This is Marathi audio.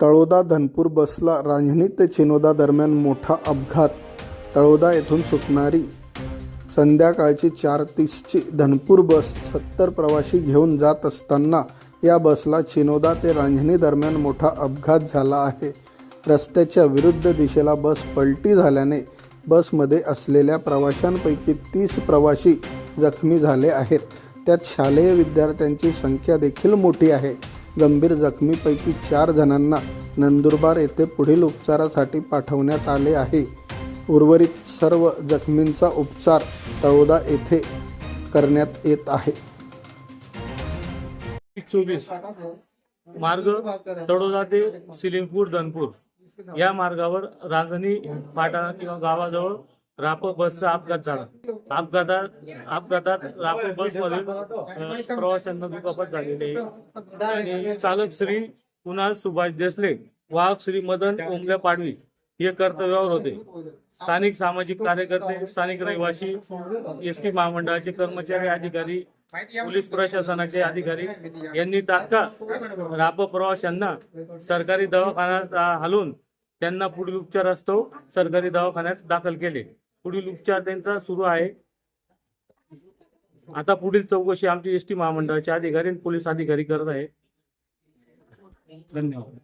तळोदा धनपूर बसला रांजणी ते चिनोदा दरम्यान मोठा अपघात. तळोदा येथून सुटणारी संध्याकाळची चार तीसची धनपूर बस सत्तर प्रवासी घेऊन जात असताना या बसला चिनोदा ते रांजणी दरम्यान मोठा अपघात झाला आहे. रस्त्याच्या विरुद्ध दिशेला बस पलटी झाल्याने बसमध्ये असलेल्या प्रवाशांपैकी तीस प्रवासी जखमी झाले आहेत. त्यात शालेय विद्यार्थ्यांची संख्या देखील मोठी आहे. गंभीर जखमीपैकी चार जणांना नंदुरबार येथे पुढील उपचारासाठी पाठवण्यात आले आहे. उर्वरित सर्व जखमींचा उपचार तळोदा येथे करण्यात येत आहे. चोवीस. मार्ग तळोदा ते सिलिंगपूर धनपूर. या मार्गावर रांजणी फाटा किंवा गावाजवळ राप बसचा अपघात झाला. अपघातात अपघातात राप बसमध्ये प्रवाशांना दुखापत झालेली आहे. चालक श्री कुणाल सुभाष देसले वाहक श्री मदन ओमल्या पाडवी हे कर्तव्यावर होते. स्थानिक सामाजिक कार्यकर्ते स्थानिक रहिवासी एस टी महामंडळाचे कर्मचारी अधिकारी पोलीस प्रशासनाचे अधिकारी यांनी तात्काळ राप प्रवाशांना सरकारी दवाखान्यात आ, हलवून त्यांना पुढील उपचारास्तव सरकारी दवाखान्यात दाखल केले. पुढील उपचार त्यांचा सुरू आहे. आता पुढील चौकशी आमची एस टी महामंडळाचे अधिकारी आणि पोलीस अधिकारी करत आहे. धन्यवाद.